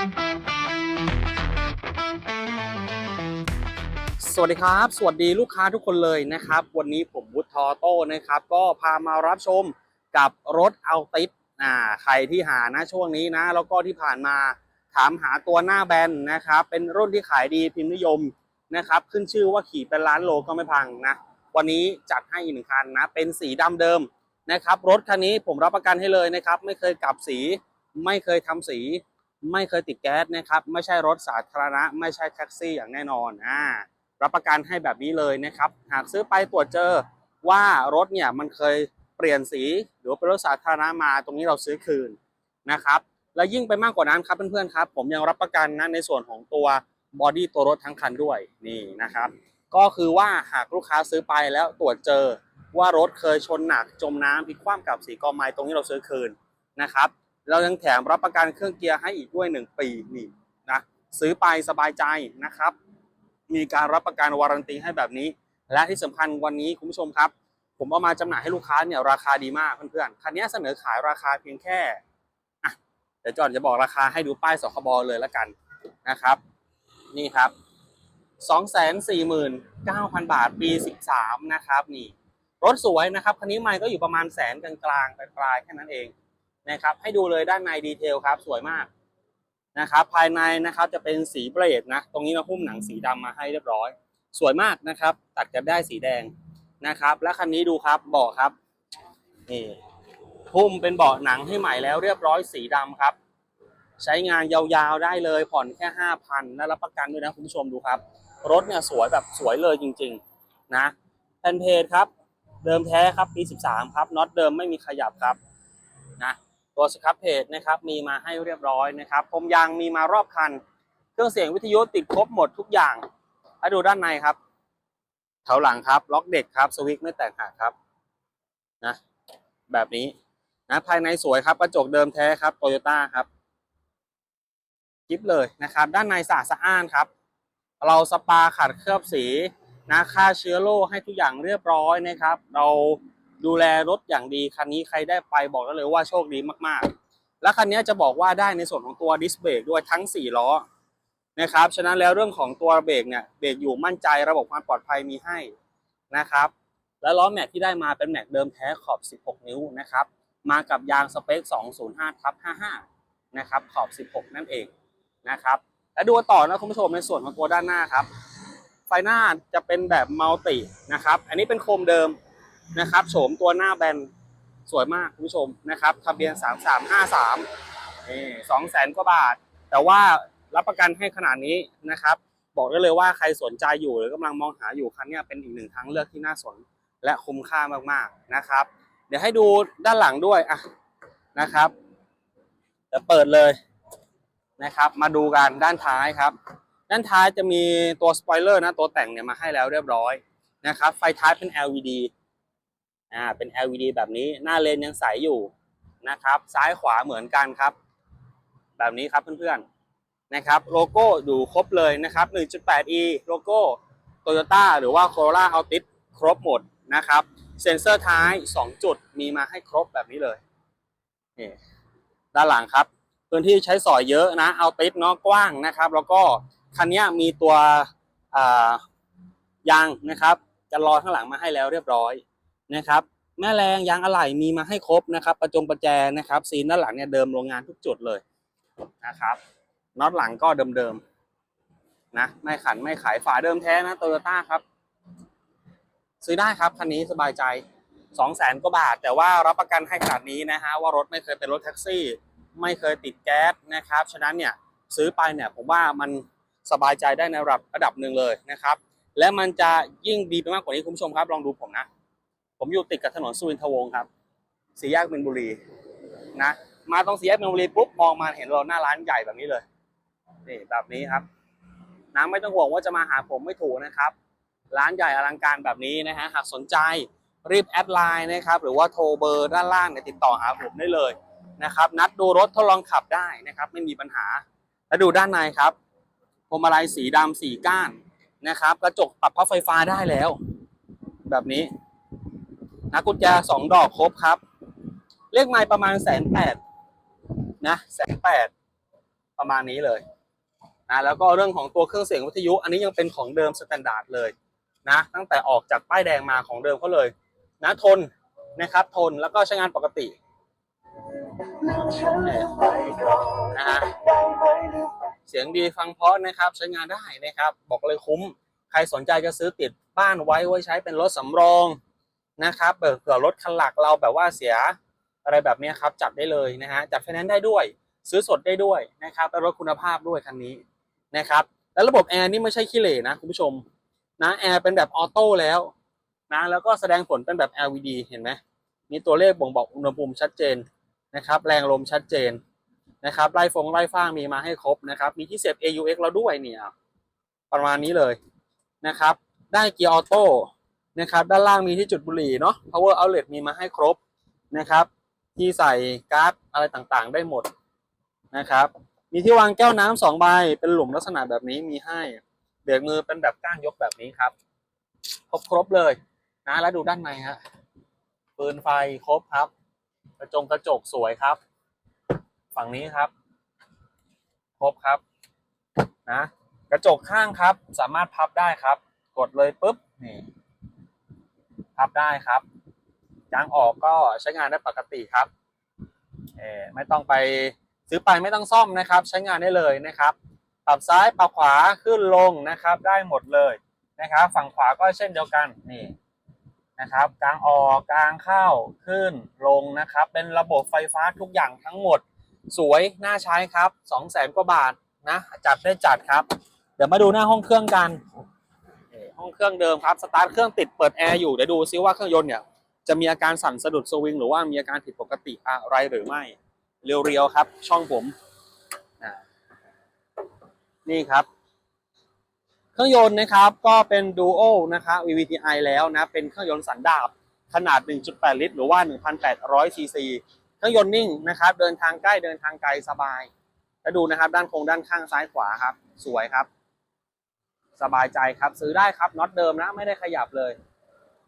สวัสดีครับ สวัสดีลูกค้าทุกคนเลยนะครับ วันนี้ผมวุฒิทอโต้นะครับ ก็พามารับชมกับรถเอาติสอ่าใครที่หานะช่วงนี้นะ แล้วก็ที่ผ่านมาถามหาตัวหน้าแบนนะครับ เป็นรุ่นที่ขายดีพิมพ์นิยมนะครับ ขึ้นชื่อว่าขี่เป็นล้านโลก็ไม่พังนะ วันนี้จัดให้อีกหนึ่งคันนะ เป็นสีดำเดิมนะครับ รถคันนี้ผมรับประกันให้เลยนะครับ ไม่เคยกลับสี ไม่เคยทำสี ไม่เคยติดแก๊สนะครับไม่ใช่รถสาธารณะ ไม่ใช่แท็กซี่อย่างแน่นอนอ่ารับประกันให้แบบนี้เลยนะครับ หากซื้อไปตรวจเจอว่ารถเนี่ยมันเคยเปลี่ยนสีหรือเป็นรถสาธารณะมาตรงนี้เราซื้อคืนนะครับแล้วยิ่งไปมากกว่านั้นครับเพื่อนๆครับ ผมยังรับประกันนะในส่วนของตัวบอดี้ตัวรถทั้งคันด้วยนี่นะครับ ก็คือว่าหากลูกค้าซื้อไปแล้วตรวจเจอว่ารถเคยชนหนักจมน้ำพลิกคว่ำกับสีกอไม้ตรงนี้เราซื้อคืนนะครับ เรายังแถมรับประกันเครื่องเกียร์ให้อีกด้วย 1 ปีนี่นะซื้อไปสบายใจนะครับ มีการรับประกันวารันตีให้แบบนี้ และที่สำคัญวันนี้คุณผู้ชมครับ ผมเอามาจำหน่ายให้ลูกค้าเนี่ยราคาดีมากเพื่อนๆคันนี้เสนอขายราคาเพียงแค่อะเดี๋ยวจอดจะบอกราคาให้ดูป้ายสคบเลยแล้วกันนะครับ นี่ครับ249,000 บาทปี 13 นะครับนี่รถสวยนะครับคันนี้ไม่ก็อยู่ประมาณแสนกลางๆปลายๆแค่นั้นเอง นะครับ ให้ดูเลยด้านในดีเทลครับ สวยมากนะครับ ภายในนะครับจะเป็นสีเบรดนะ ตรงนี้เราหุ้มหนังสีดำมาให้เรียบร้อย สวยมากนะครับ ตัดกันได้สีแดงนะครับ และคันนี้ดูครับเบาะครับนี่หุ้มเป็นเบาะหนังให้ใหม่แล้วเรียบร้อยสีดำครับ ใช้งานยาวๆได้เลยผ่อนแค่ห้าพันและรับประกันด้วยนะคุณผู้ชมดูครับ รถเนี่ยสวยแบบสวยเลยจริง ๆ นะแผ่นเพจครับ เดิมแท้ครับปี 13 ครับน็อตเดิมไม่มีขยับครับนะ ตัวสครับเพจนะครับมีมาให้เรียบร้อยนะครับพรมยางมีมารอบคัน เครื่องเสียงวิทยุติดครบหมดทุกอย่างให้ดูด้านในครับแถวหลังครับ ล็อกเด็กครับสวิตช์ไม่แตกหักครับนะแบบนี้นะภายในสวยครับกระจกเดิมแท้ครับโตโยต้าครับคลิปเลยนะครับ ด้านในสะอาดสะอ้านครับ เราสปาขัดเคลือบสีนะฆ่าเชื้อโรคให้ทุกอย่างเรียบร้อยนะครับ เรา ดูแลรถอย่างดีคันนี้ใครได้ไปบอกได้เลยว่าโชคดีมากๆ และคันนี้จะบอกว่าได้ในส่วนของตัวดิสเบรกด้วยทั้ง 4 ล้อนะครับฉะนั้นแล้วเรื่องของตัวเบรกเนี่ยเบรกอยู่มั่นใจระบบความปลอดภัยมีให้นะครับ และล้อแม็กที่ได้มาเป็นแม็กเดิมแท้ขอบ 16 นิ้วนะครับมากับยางสเปค 205ทับ55 นะครับขอบ 16 นั่นเองนะครับและดูต่อนะคุณผู้ชมในส่วนของตัวด้านหน้าครับ ไฟหน้าจะเป็นแบบมัลตินะครับ อันนี้เป็นโคมเดิม นะครับโฉมตัวหน้าแบนสวยมากคุณผู้ชมนะครับทะเบียน 3353นี่สองแสนกว่าบาท แต่ว่ารับประกันให้ขนาดนี้นะครับ บอกได้เลยว่าใครสนใจอยู่หรือกำลังมองหาอยู่คันนี้เป็นอีกหนึ่งทางเลือกที่น่าสนและคุ้มค่ามากๆนะครับ เดี๋ยวให้ดูด้านหลังด้วยอะนะครับเดี๋ยวเปิดเลยนะครับ มาดูกันด้านท้ายครับ ด้านท้ายจะมีตัวสปอยเลอร์นะตัวแต่งเนี่ยมาให้แล้วเรียบร้อยนะครับไฟท้ายเป็น LED อ่าเป็น LED แบบนี้หน้าเลนยังใสอยู่นะครับ ซ้ายขวาเหมือนกันครับ แบบนี้ครับเพื่อนๆนะครับโลโก้อยู่ครบเลยนะครับ 1.8e โลโก้ Toyota หรือว่า Corolla Altis ครบหมดนะครับเซ็นเซอร์ท้าย 2 จุดมีมาให้ครบแบบนี้เลยนี่ด้านหลังครับ พื้นที่ใช้สอยเยอะนะเอาติดเนาะกว้างนะครับ แล้วก็คันนี้มีตัวยางนะครับ จะรอข้างหลังมาให้แล้วเรียบร้อย นะครับ แม่แรงยางอะไหล่มีมาให้ครบนะครับ ประจงประแจนะครับซีนด้านหลังเนี่ยเดิมโรงงานทุกจุดเลยนะครับน็อตหลังก็เดิมๆนะไม่ขันไม่ขายฝาเดิมแท้นะโตโยต้าครับ ซื้อได้ครับคันนี้สบายใจ2 0 0แสนกว่าบาท แต่ว่ารับประกันให้ขนาดนี้นะฮะว่ารถไม่เคยเป็นรถแท็กซี่ ไม่เคยติดแก๊สนะครับฉะนั้นเนี่ยซื้อไปเนี่ยผมว่ามันสบายใจได้ในระดับระดับหนึ่งเลยนะครับ และมันจะยิ่งดีไปมากกว่านี้คุณผู้ชมครับลองดูผมนะ ผมอยู่ติดกับถนนสุวินทวงศ์ครับสี่แยกมินบุรีนะมาตรงสี่แยกมินบุรีปุ๊บมองมาเห็นเราหน้าร้านใหญ่แบบนี้เลยนี่แบบนี้ครับนะไม่ต้องห่วงว่าจะมาหาผมไม่ถูกนะครับ ร้านใหญ่อลังการแบบนี้นะฮะหากสนใจรีบแอดไลน์นะครับ หรือว่าโทรเบอร์ด้านล่างเนี่ยติดต่อหาผมได้เลยนะครับ นัดดูรถทดลองขับได้นะครับ ไม่มีปัญหา แล้วดูด้านในครับพวงมาลัยสีดำสีก้านนะครับ กระจกปรับพับไฟฟ้าได้แล้ว แบบนี้ นะกุญแจสองดอกครบครับ เลขไม้ประมาณแสนแปดนะแสนแปดประมาณนี้เลยนะแล้วก็เรื่องของตัวเครื่องเสียงวิทยุ อันนี้ยังเป็นของเดิมสแตนดาร์ดเลยนะ ตั้งแต่ออกจากป้ายแดงมาของเดิมเขาเลย นะทนนะครับ ทนแล้วก็ใช้งานปกติเนี่ยนะฮะเสียงดีฟังเพราะนะครับ ใช้งานได้นะครับ บอกเลยคุ้ม ใครสนใจจะซื้อติดบ้านไว้ไว้ใช้เป็นรถสำรอง นะครับเผื่อรถคันหลักเราแบบว่าเสียอะไรแบบนี้ครับจัดได้เลยนะฮะจัดไฟแนนซ์ได้ด้วย ซื้อสดได้ด้วยนะครับเป็นรถคุณภาพด้วยคันนี้นะครับแล้วระบบแอร์นี่ไม่ใช่ขี้เหร่นะคุณผู้ชมนะแอร์เป็นแบบออโต้แล้วนะแล้วก็แสดงผลเป็นแบบ LED เห็นไหมมีตัวเลขบ่งบอกอุณหภูมิชัดเจนนะครับแรงลมชัดเจนนะครับไล่ฟงไล่ฟ้างมีมาให้ครบนะครับมีที่เสียบ AUX แล้วด้วยเนี่ยประมาณนี้เลยนะครับ ได้เกียร์ออโต้ นะครับด้านล่างมีที่จุดบุหรี่เนาะ power outlet มีมาให้ครบนะครับ ที่ใส่การ์ดอะไรต่างๆ ได้หมดนะครับ มีที่วางแก้วน้ำสองใบเป็นหลุมลักษณะแบบนี้มีให้เบรกมือเป็นแบบก้านยกแบบนี้ครับ ครบครบเลยนะแล้วดูด้านในฮะปืนไฟครบครับ กระจงกระจกสวยครับ ฝั่งนี้ครับ ครบครับนะกระจกข้างครับ สามารถพับได้ครับ กดเลยปุ๊บนี่ พับได้ครับยางออกก็ใช้งานได้ปกติครับไม่ต้องไปซื้อไปไม่ต้องซ่อมนะครับ ใช้งานได้เลยนะครับ ปรับซ้ายปรับขวาขึ้นลงนะครับ ได้หมดเลยนะครับ ฝั่งขวาก็เช่นเดียวกันนี่นะครับ กลางออกกลางเข้าขึ้นลงนะครับ เป็นระบบไฟฟ้าทุกอย่างทั้งหมด สวยน่าใช้ครับสองแสนกว่าบาทนะจัดได้จัดครับ เดี๋ยวมาดูหน้าห้องเครื่องกัน ห้องเครื่องเดิมครับสตาร์ทเครื่องติดเปิดแอร์อยู่เดี๋ยวดูซิว่าเครื่องยนต์เนี่ยจะมีอาการสั่นสะดุดสวิงหรือว่ามีอาการผิดปกติอะไรหรือไม่เรียวๆครับ ช่องผมนี่ครับ เครื่องยนต์นะครับก็เป็น Duo นะครับ VVTi แล้วนะเป็นเครื่องยนต์สันดาบขนาด 1.8 ลิตร หรือว่า 1,800 ซีซี เครื่องยนต์นิ่งนะครับ เดินทางใกล้เดินทางไกลสบาย แล้วดูนะครับ ด้านโครงด้านข้างซ้ายขวาครับ สวยครับ สบายใจครับ ซื้อได้ครับน็อตเดิมนะไม่ได้ขยับเลย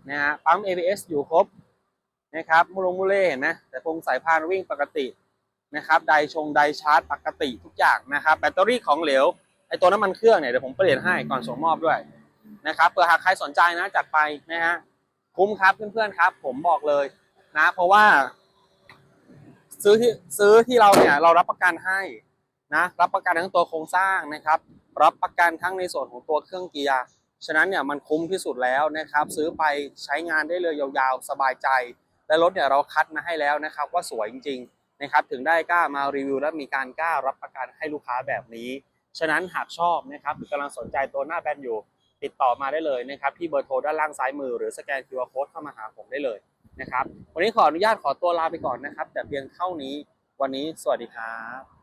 นะฮะปั๊ม ABS อยู่ครบนะครับมูลงมูเล่เห็นไหมแต่พงสายพานวิ่งปกตินะครับไดชงไดชาร์จปกติทุกอย่างนะครับแบตเตอรี่ของเหลวไอตัวน้ำมันเครื่องเนี่ยเดี๋ยวผมเปลี่ยนให้ก่อนส่งมอบด้วยนะครับเผื่อหากใครสนใจนะจัดไปนะฮะคุ้มครับเพื่อนๆครับ ผมบอกเลยนะ เพราะว่า ซื้อที่ซื้อที่เราเนี่ยเรารับประกันให้ นะรับประกันทั้งตัวโครงสร้างนะครับ รับประกันทั้งในส่วนของตัวเครื่องเกียร์ฉะนั้นเนี่ยมันคุ้มที่สุดแล้วนะครับ ซื้อไปใช้งานได้เลยยาวๆ สบายใจ และรถเนี่ยเราคัดมาให้แล้วนะครับ ว่าสวยจริงๆนะครับถึงได้กล้ามารีวิว และมีการกล้ารับประกันให้ลูกค้าแบบนี้ ฉะนั้นหากชอบนะครับหรือกำลังสนใจตัวหน้าแบนอยู่ ติดต่อมาได้เลยนะครับที่เบอร์โทรด้านล่างซ้ายมือ หรือสแกน QR Code เข้ามาหาผมได้เลยนะครับวันนี้ขออนุญาตขอตัวลาไปก่อนนะครับ แต่เพียงเท่านี้วันนี้สวัสดีครับ